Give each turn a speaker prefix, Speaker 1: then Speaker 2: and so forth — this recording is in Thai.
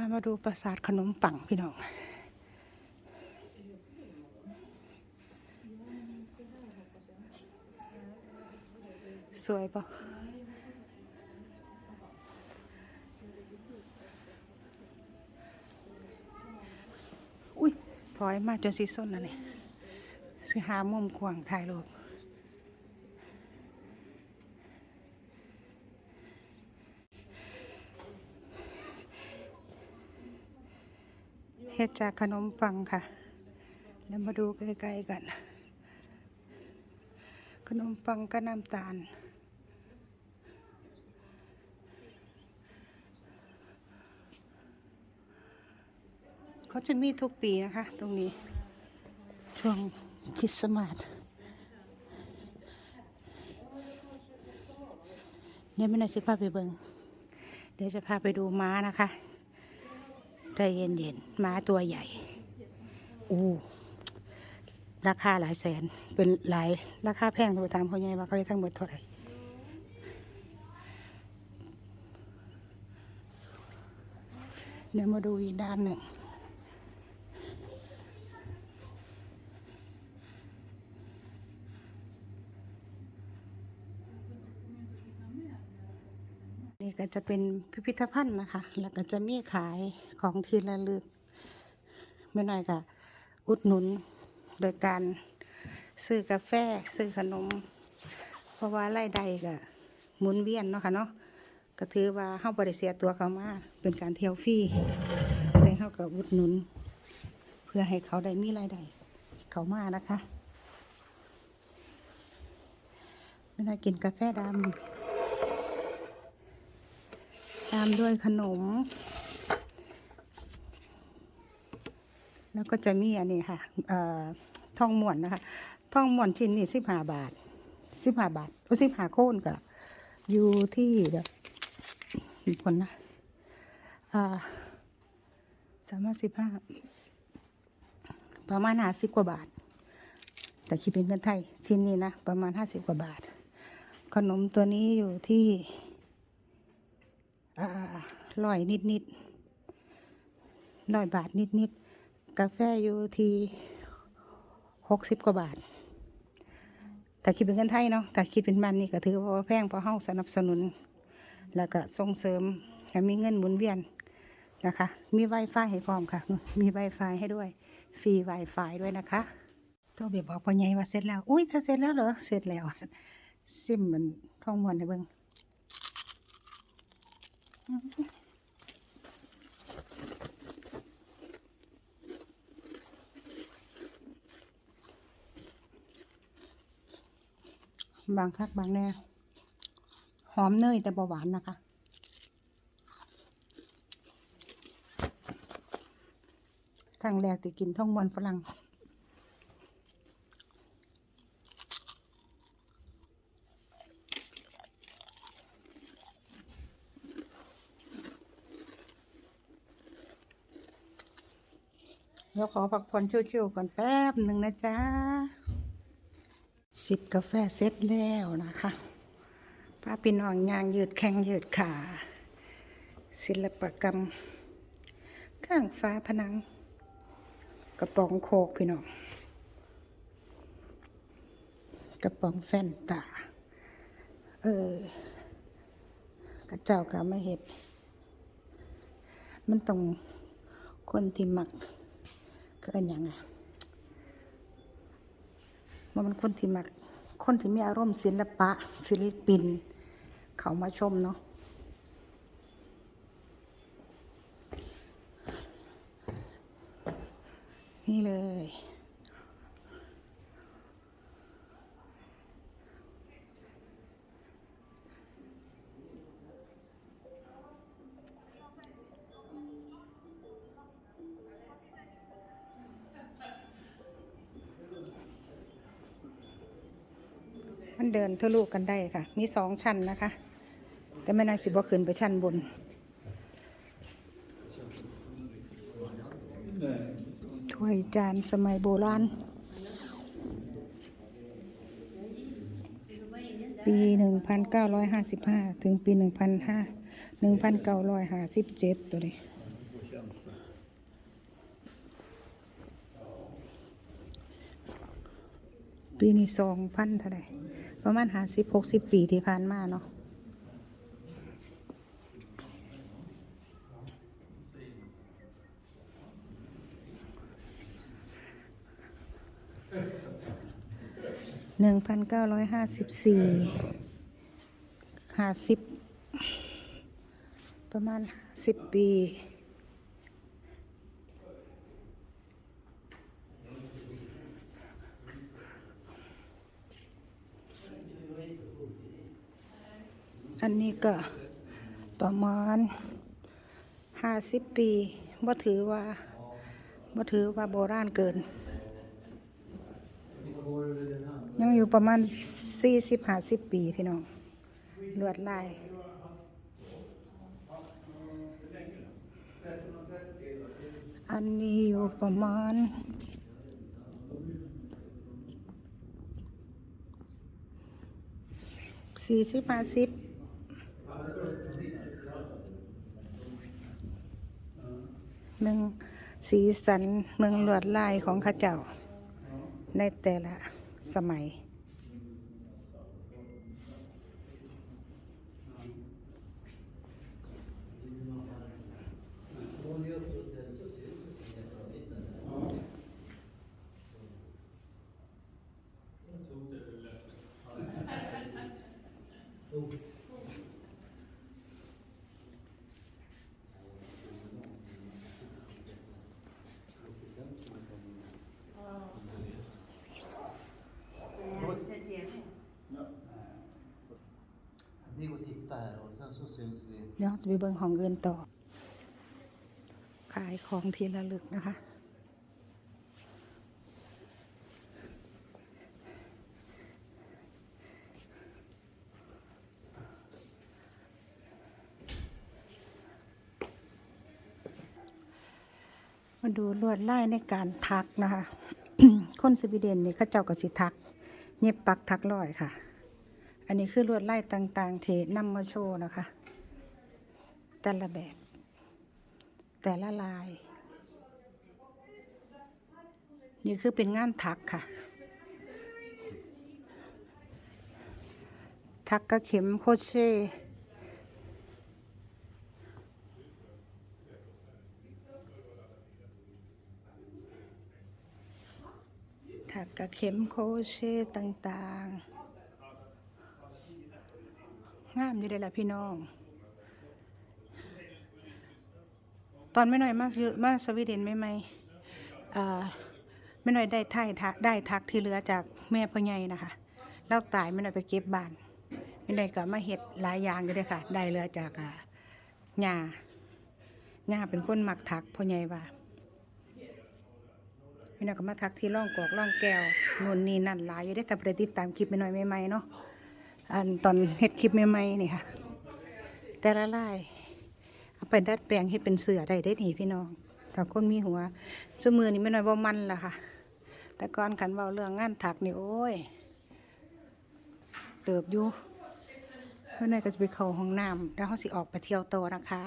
Speaker 1: ามาดูปราสาทขนมปังพี่น้อง สวยปะอุ้ยถอยมาจนสีส้นแล้วเนี่ยสิหามุมกว้างถ่ายรูป เฮ็ดจากขนมปังค่ะ แล้วมาดูใกล้ๆกัน ขนมปังกับน้ำตาล เขาจะมีทุกปีนะคะ ตรงนี้ ช่วงคริสต์มาสเดี๋ยวไม่น่าจะพาไปเบิงเดี๋ยวจะพาไปดูม้านะคะ ใจเย็นๆม้าตัวใหญ่ อู้ราคาหลายแสน เป็นหลาย ราคาแพงตัวตามเขาไงว่าเขาได้ทั้งหมดเท่าไหร่เดี๋ยวมาดูอีกด้านหนึ่ง นี่ก็จะเป็นพิพิธภัณฑ์นะคะ แล้วก็จะมีขายของที่ระลึกไม่น้อยก็อุดหนุนโดยการซื้อกาแฟซื้อขนม เพราะว่ารายได้ก็หมุนเวียนเนาะค่ะเนาะก็ถือว่าเฮาบ่ได้เสียตัวเขามาเป็นการเที่ยวฟรีเลยเฮาก็อุดหนุน เพื่อให้เขาได้มีรายได้เขามานะคะไม่น้อยกินกาแฟดำ ตามด้วยขนม แล้วก็จะมีอันนี้ค่ะเอ่อทองมวนนะคะทองมวนชิ้นนี้สิบห้าบาทสิบห้าบาทโอ้สิบห้าโค่นก็อยู่ที่แบบอีกคนนะสามารถสิบห้าประมาณห้าสิบกว่าบาท แต่คิดเป็นเงินไทย ชิ้นนี้นะ ประมาณห้าสิบกว่าบาท ขนมตัวนี้อยู่ที่ ร้อยนิดนิดร้อยบาทนิดนิดกาแฟอยู่ที่หกสิบกว่าบาท แต่คิดเป็นเงินไทยเนาะแต่คิดเป็นมันนี่ก็ถือว่าแพงเพราะเฮาสนับสนุน แล้วก็ส่งเสริมให้มีเงินหมุนเวียนนะคะ มี Wi-Fi ให้พร้อมค่ะ มี Wi-Fi ให้ด้วย ฟรี Wi-Fi ด้วยนะคะก็เบียบอกพ่อใหญ่ว่าเสร็จแล้ว อุ้ยถ้าเสร็จแล้วเหรอ เสร็จแล้ว ซิมมันท่องมวนให้เบิ่ง บางคักบางแน่หอมเนยแต่เบาหวานนะคะ ครั้งแรกที่กินท่องมวนฝรั่ง แล้วขอพักผ่อนชิวๆก่อนแป๊บหนึ่งนะจ๊ะสิบกาแฟเสร็จแล้วนะคะป้าพี่น้องยางยืดแข้งยืดขา ศิลปกรรม ข้างฟ้าผนัง กระป๋องโคกพี่น้อง กระป๋องแฟนตา เออกระเจ้ากะไม่เห็ด มันต้องคนที่มัก ก็อันยังไงว่ามันคนที่มักคนที่มีอารมณ์ศิลปะ ศิลปิน เขามาชมเนาะนี่เลย มันเดินทะลุกันได้ค่ะ มีสองชั้นนะคะ แต่ไม่นางสิบ่ขึ้นไปชั้นบน ถ้วยจานสมัยโบราณ ปี 1955 ถึงปี 1,500 1957 ตัวนี้ ปีนี้สองพันเท่าไหร่ประมาณหาสิบหกสิบปีที่ผ่านมาเนาะหนึ่งพันเก้าร้อยห้าสิบสี่ห้าสิบประมาณสิบปี อันนี้ก็ประมาณห้าสิบปีบ่ถือว่าบ่ถือว่าโบราณเกิน ยังอยู่ประมาณสี่สิบห้าสิบปีพี่น้องลวดลายอันนี้อยู่ประมาณสี่สิบห้าสิบ เมืองสีสันเมืองลวดลายของข้าเจ้า ในแต่ละสมัย เดี๋ยวจะไปเบิ่งของเงินต่อ ขายของทีละลึกนะคะ มาดูลวดลายในการทักนะคะ คนสวีเดนนี่เขาเจ้าก็สิทัก เย็บปักทักร้อยค่ะ อันนี้คือลวดลายต่างๆที่นำมาโชว์นะคะ แต่ละแบบ แต่ละลาย นี่คือเป็นงานถักค่ะ ถักกระเข็มโคเช่ถักกระเข็มโคเช่ต่างๆ งามอยู่เลยล่ะพี่น้อง ตอนไม่หน่อยมาซื้อมาสวีเดนไม่ไม่ไม่หน่อยได้ไทักได้ทักที่เหลือจากแม่พ่อใหญ่นะคะแล้วตายไม่หน่อยไปเก็บบ้านไม่หน่อยก็มาเห็ดหลายอย่างอยู่เลยค่ะ ได้เหลือจากหญ้าหญ้าเป็นคนหมักทักพ่อใหญ่ว่าไม่หน่อยก็มาทักที่ร่องกอกร่องแก้วนู่นนี่นั่นหลายอยู่ได้แต่ไปติดตามคลิปไม่หน่อยใหม่เนาะอันตอนเห็ดคลิปใหม่ๆนี่ค่ะ แต่ละลาย ไปดัดแปลงให้เป็นเสือได้ได้หนีพี่น้องถ้าคนมีหัวสมือนี่ไม่น้อยบ่มันล่ะค่ะ แต่ก่อนขันเบาเรื่องงานถักนี่โอ้ย เติบอยู่ไม่น้อยก็จะไปเข้าห้องน้ำแล้วเขาสิออกไปเที่ยวโตนะคะ